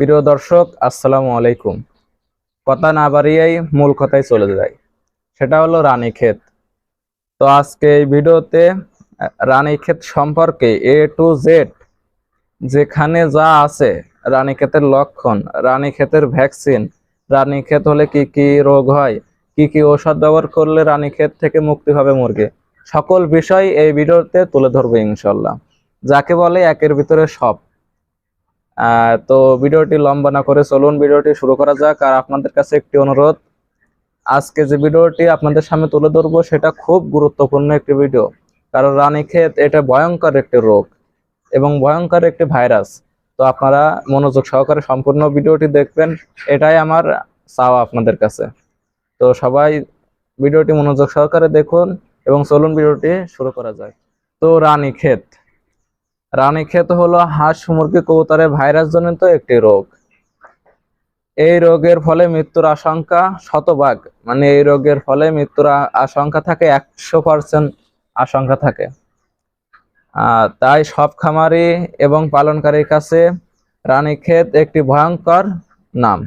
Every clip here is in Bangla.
প্রিয় দর্শক, আসসালামু আলাইকুম। কথা না বাড়িয়েই মূল কথায় চলে যায় সেটা হলো রানীক্ষেত তো আজকে এই ভিডিওতে রানীক্ষেত সম্পর্কে এ টু জেড যেখানে যা আছে রানীক্ষেতের লক্ষণ রানীক্ষেতের ভ্যাকসিন রানীক্ষেত হলে কি কি রোগ হয়, কি কি ঔষধ ব্যবহার করলে রানীক্ষেত থেকে মুক্তি হবে মুরগি, সকল বিষয় এই ভিডিওতে তুলে ধরবো ইনশাল্লাহ যাকে বলে একের ভিতরে সব। তো ভিডিওটি লম্বা না করে চলুন, ভিডিওটি শুরু করা যাক। আর আপনাদের কাছে একটি অনুরোধ, আজকে যে ভিডিওটি আপনাদের সামনে তুলে ধরবো, সেটা খুব গুরুত্বপূর্ণ একটি ভিডিও। কারণ রানীক্ষেত এটা ভয়ঙ্কর একটি রোগ এবং ভয়ঙ্কর একটি ভাইরাস। তো আপনারা মনোযোগ সহকারে সম্পূর্ণ ভিডিওটি দেখবেন, এটাই আমার চাওয়া আপনাদের কাছে। তো সবাই ভিডিওটি মনোযোগ সহকারে দেখুন এবং চলুন ভিডিওটি শুরু করা যায় তো রানী রানীক্ষেত রানীক্ষেত হলো হাঁস মুরগি কবুতরের ভাইরাস জনিত একটি রোগ। এই রোগের ফলে মৃত্যুর আশঙ্কা শতভাগ। মানে এই রোগের ফলে মৃত্যুর আশঙ্কা থাকে, একশো পার্সেন্ট আশঙ্কা থাকে। তাই সব খামারি এবং পালনকারীর কাছে রানীক্ষেত একটি ভয়ঙ্কর নাম।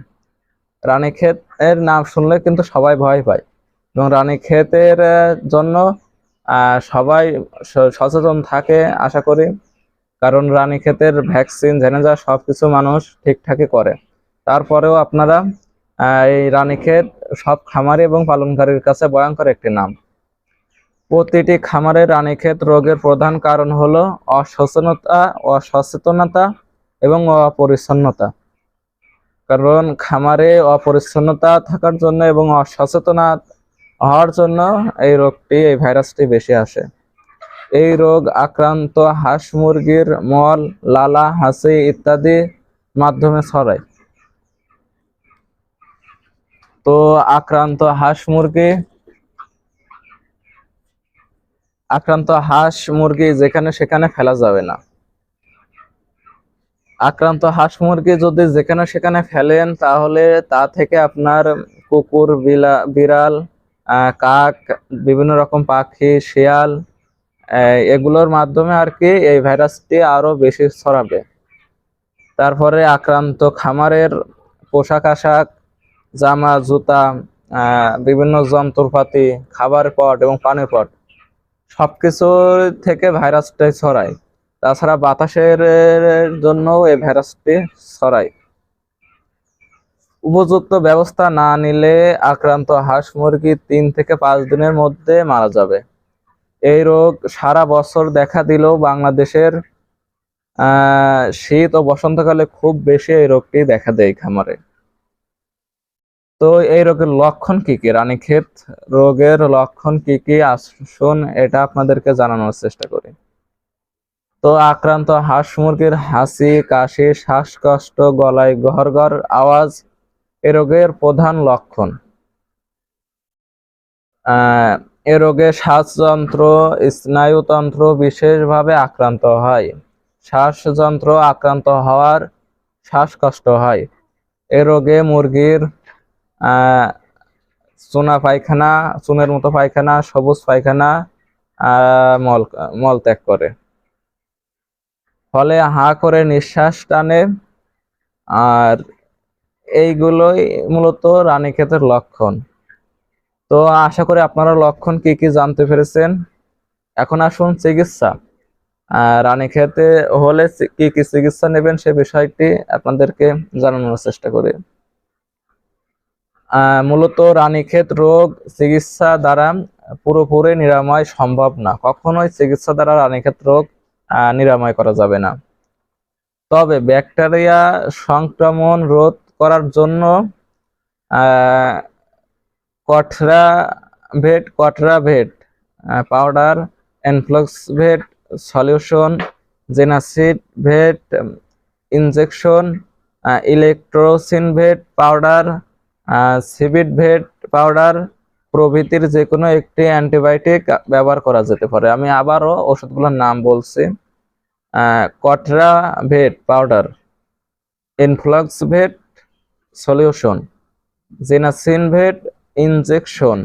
রানীক্ষেত এর নাম শুনলে কিন্তু সবাই ভয় পায় এবং রানীক্ষেতের জন্য সবাই সচেতন থাকে, আশা করি। কারণ রানীক্ষেতের ভ্যাকসিন জেনে যা সবকিছু মানুষ ঠিকঠাকই করে। তারপরেও আপনারা এই রানীক্ষেত সব খামারি এবং পালনকারীর কাছে ভয়ঙ্কর একটি নাম। প্রতিটি খামারের রানীক্ষেত রোগের প্রধান কারণ হলো অসচেতনতা অসচেতনতা এবং অপরিচ্ছন্নতা। কারণ খামারে অপরিচ্ছন্নতা থাকার জন্য এবং অসচেতনা হওয়ার জন্য এই রোগটি, এই ভাইরাসটি বেশি আসে। এই রোগ আক্রান্ত হাঁস মুরগির মল, লালা, হাসি ইত্যাদি মাধ্যমে ছড়ায়। তো আক্রান্ত হাঁস মুরগি, আক্রান্ত হাঁস মুরগি যেখানে সেখানে ফেলা যাবে না। আক্রান্ত হাঁস মুরগি যদি যেখানে সেখানে ফেলেন, তাহলে তা থেকে আপনার কুকুর, বিলা, বিড়াল কাক, বিভিন্ন রকম পাখি, শিয়াল এগুলোর মাধ্যমে আর কি এই ভাইরাসটি আরও বেশি ছড়াবে। তারপরে আক্রান্ত খামারের পোশাক আশাক, জামা, জুতা বিভিন্ন যন্ত্রপাতি, খাবার পট এবং পানির পট সবকিছু থেকে ভাইরাসটাই ছড়ায়। তাছাড়া বাতাসের জন্য এই ভাইরাসটি ছড়ায়। উপযুক্ত ব্যবস্থা না নিলে আক্রান্ত হাঁস মুরগি তিন থেকে পাঁচ দিনের মধ্যে মারা যাবে। এই রোগ সারা বছর দেখা দিলেও বাংলাদেশের শীত ও বসন্তকালে খুব বেশি এই রোগটি দেখা দেয় খামারে। তো এই রোগের লক্ষণ কি কি? রানীক্ষেত রোগের লক্ষণ কি কি? আসুন এটা আপনাদেরকে জানানোর চেষ্টা করি। তো আক্রান্ত হাঁস মুরগির হাসি, কাশি, শ্বাসকষ্ট, গলায় ঘর আওয়াজ এ রোগের প্রধান লক্ষণ। এ রোগে শ্বাসযন্ত্র, স্নায়ুতন্ত্র বিশেষভাবে আক্রান্ত হয়। শ্বাসযন্ত্র আক্রান্ত হওয়ার শ্বাসকষ্ট হয়। এ রোগে মুরগির চুনা পায়খানা, চুনের মতো পায়খানা, সবুজ পায়খানা, আহ, মল মলত্যাগ করে। ফলে হা করে নিঃশ্বাস টানে আর এইগুলোই মূলত রানীক্ষেতের লক্ষণ। তো আশা করি আপনারা লক্ষণ কি কি জানতে পেরেছেন। এখন আসুন চিকিৎসা। রানীক্ষেতে হলে কি কি চিকিৎসা নেবেন সে বিষয়টি আপনাদেরকে জানানোর চেষ্টা করি। মূলত রানীক্ষেত রোগ চিকিৎসা দ্বারা পুরোপুরি নিরাময় সম্ভব না। কখনোই চিকিৎসা দ্বারা রানীক্ষেত রোগ নিরাময় করা যাবে না। তবে ব্যাকটেরিয়া সংক্রমণ রোধ করার জন্য কটরা vet কটরা vet powder Enflox vet solution জেনাসিড vet injection Electrocin vet powder সিবিড vet powder প্রভৃতির যে কোনো একটি অ্যান্টিবায়োটিক ব্যবহার করা যেতে পারে। আমি আবারও ওষুধগুলোর নাম বলছি। কটরা vet powder Enflox vet solution জেনাসিন vet injection,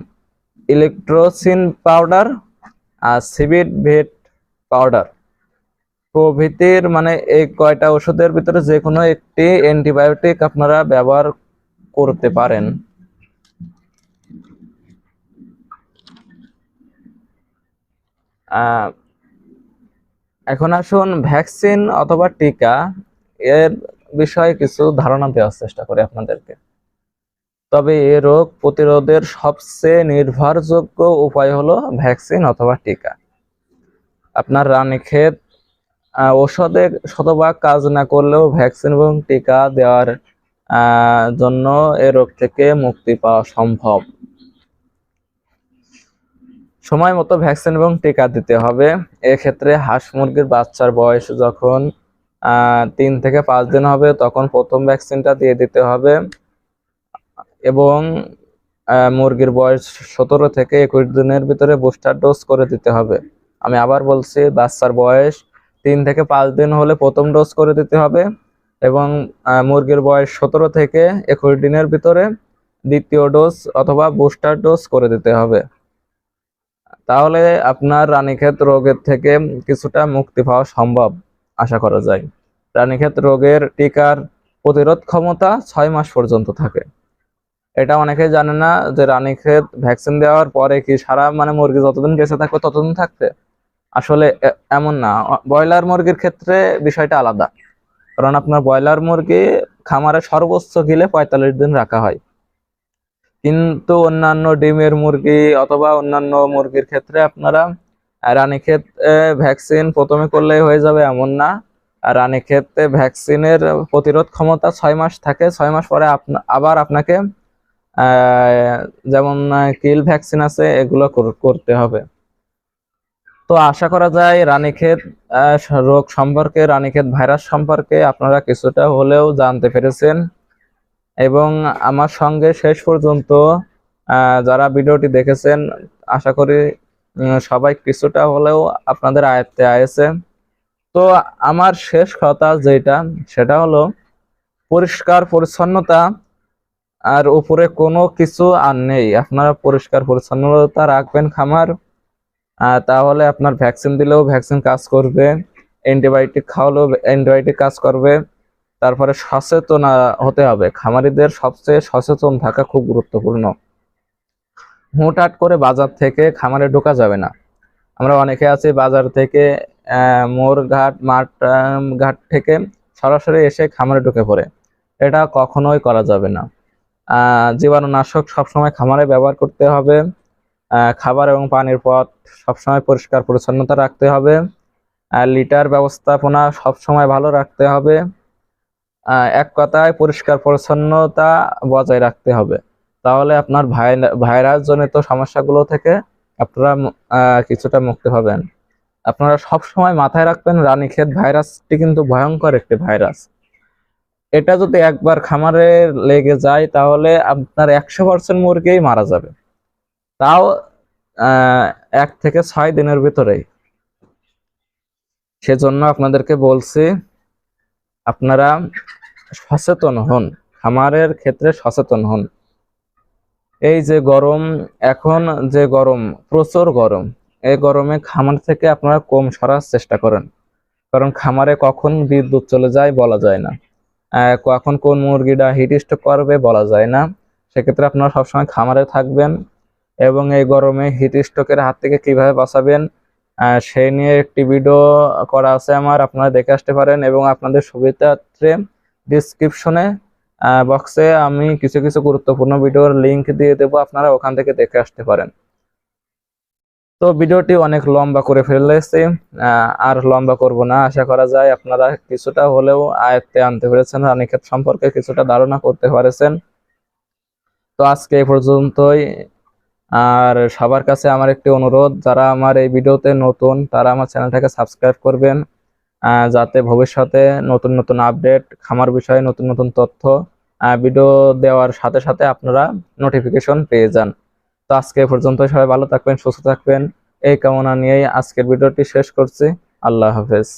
ইলেকট্রোসিন powder আর সিবিড ভেট পাউডার। প্রভৃতির মানে এই কয়টা ওষুধের ভিতরে যে কোনো একটি অ্যান্টিবায়োটিক আপনারা ব্যবহার করতে পারেন। এখন আসুন ভ্যাকসিন অথবা টিকা, এর বিষয়ে কিছু ধারণা দেওয়ার চেষ্টা করি আপনাদেরকে। তবে এ রোগ প্রতিরোধের সবচেয়ে নির্ভরযোগ্য উপায় হলো ভ্যাকসিন অথবা টিকা। আপনার রানীক্ষেত ওষুধে শতভাগ কাজ না করলেও ভ্যাকসিন এবং টিকা দেওয়ার জন্য এ রোগ থেকে মুক্তি পাওয়া সম্ভব। সময় মতো ভ্যাকসিন এবং টিকা দিতে হবে। এক্ষেত্রে হাঁস মুরগির বাচ্চার বয়স যখন তিন থেকে পাঁচ দিন হবে, তখন প্রথম ভ্যাকসিনটা দিয়ে দিতে হবে। এবং মুরগির বয়স সতেরো থেকে একুশ দিনের ভিতরে বুস্টার ডোজ করে দিতে হবে। আমি আবার বলছি, বাচ্চার বয়স তিন থেকে পাঁচ দিন হলে প্রথম ডোজ করে দিতে হবে এবং মুরগির বয়স সতেরো থেকে একুশ দিনের ভিতরে দ্বিতীয় ডোজ অথবা বুস্টার ডোজ করে দিতে হবে। তাহলে আপনার রানীক্ষেত রোগের থেকে কিছুটা মুক্তি পাওয়া সম্ভব, আশা করা যায়। রানীক্ষেত রোগের টিকার প্রতিরোধ ক্ষমতা ছয় মাস পর্যন্ত থাকে। এটা অনেকেই জানে না যে রানীক্ষেত ভ্যাকসিন দেওয়ার পরে কি সারা মানে মুরগি যতদিন বেঁচে থাকবে ততদিন থাকবে? আসলে এমন না। ব্রয়লার মুরগির ক্ষেত্রে বিষয়টা আলাদা। কারণ আপনার ব্রয়লার মুরগি খামারে সর্বোচ্চ গিলে পঁয়তাল্লিশ দিন রাখা হয়। কিন্তু অন্যান্য ডিমের মুরগি অথবা অন্যান্য মুরগির ক্ষেত্রে আপনারা রানীক্ষেত ভ্যাকসিন প্রথমে করলেই হয়ে যাবে এমন না। রানীক্ষেতে ভ্যাকসিনের প্রতিরোধ ক্ষমতা ছয় মাস থাকে। ছয় মাস পরে আবার আপনাকে যেমন কিল ভ্যাকসিন আছে, এগুলো করতে হবে। তো আশা করা যায় রানীক্ষেত রোগ সম্পর্কে, রানীক্ষেত ভাইরাস সম্পর্কে আপনারা কিছুটা হলেও জানতে পেরেছেন। এবং আমার সঙ্গে শেষ পর্যন্ত যারা ভিডিওটি দেখেছেন, আশা করি সবাই কিছুটা হলেও আপনাদের আয়ত্তে আয়েছে। তো আমার শেষ কথা যেটা, সেটা হলো পরিষ্কার পরিচ্ছন্নতা আর উপরে কোনো কিছু আর নেই। আপনারা পরিষ্কার পরিচ্ছন্নতা রাখবেন খামার। তাহলে আপনার ভ্যাকসিন দিলেও ভ্যাকসিন কাজ করবে অ্যান্টিবায়োটিক খাওয়ালেও অ্যান্টিবায়োটিক কাজ করবে। তারপরে সচেতন হতে হবে। খামারিদের সবচেয়ে সচেতন থাকা খুব গুরুত্বপূর্ণ। হুটহাট করে বাজার থেকে খামারে ঢোকা যাবে না। আমরা অনেকে আছি বাজার থেকে আহ, মোর ঘাট মাঠ ঘাট থেকে সরাসরি এসে খামারে ঢুকে পড়ে। এটা কখনোই করা যাবে না। জীবাণুনাশক সবসময় খামারে ব্যবহার করতে হবে। খাবার এবং পানির পথ সবসময় পরিষ্কার, পরিচ্ছন্নতা রাখতে হবে। লিটার ব্যবস্থাপনা সবসময় ভালো রাখতে হবে। এক কথায় পরিষ্কার, পরিচ্ছন্নতা বজায় রাখতে হবে। তাহলে আপনার ভাই- ভাইরাস জনিত সমস্যাগুলো থেকে আপনারা কিছুটা মুক্তি পাবেন। আপনারা সব সময় মাথায় রাখবেন, রানীক্ষেত ভাইরাসটি কিন্তু ভয়ঙ্কর একটি ভাইরাস। এটা যদি একবার খামারে লেগে যায়, তাহলে আপনার একশো পার্সেন্ট মুরগিই মারা যাবে। তাও এক থেকে ছয় দিনের ভিতরেই। সেজন্য আপনাদেরকে বলছি, আপনারা সচেতন হন, খামারের ক্ষেত্রে সচেতন হন। এই যে গরম, এখন যে গরম, প্রচুর গরম, এই গরমে খামার থেকে আপনারা কম সরার চেষ্টা করেন। কারণ খামারে কখন বিদ্যুৎ চলে যায় বলা যায় না। কখন কোন মুরগিটা হিট স্ট্রোক করবে বলা যায় না। সেক্ষেত্রে আপনারা সবসময় খামারে থাকবেন এবং এই গরমে হিট স্ট্রোকের হাত থেকে কীভাবে বাঁচাবেন সেই নিয়ে একটি ভিডিও করা আছে আমার, আপনারা দেখে আসতে পারেন এবং আপনাদের সুবিধার্থে ডিসক্রিপশনে বক্সে আমি কিছু কিছু গুরুত্বপূর্ণ ভিডিওর লিংক দিয়ে দেবো, আপনারা ওখান থেকে দেখে আসতে পারেন। তো ভিডিওটি অনেক লম্বা করে ফেলেছি আর লম্বা করব না। আশা করা যায় আপনারা কিছুটা হলেও আয়ত্তে আনতে পেরেছেন, রানীক্ষেত সম্পর্কে কিছুটা ধারণা করতে পেরেছেন। তো আজকে এই পর্যন্তই। আর সবার কাছে আমার একটি অনুরোধ, যারা আমার এই ভিডিওতে নতুন, তারা আমার চ্যানেলটাকে সাবস্ক্রাইব করবেন যাতে ভবিষ্যতে নতুন নতুন আপডেট, খামার বিষয়ে নতুন নতুন তথ্য ভিডিও দেওয়ার সাথে সাথে আপনারা নোটিফিকেশন পেয়ে যান। আজকে পর্যন্ত সবাই ভালো থাকবেন, সুস্থ থাকবেন। এই কামনা নিয়েই আজকের ভিডিওটি শেষ করছি। আল্লাহ হাফেজ।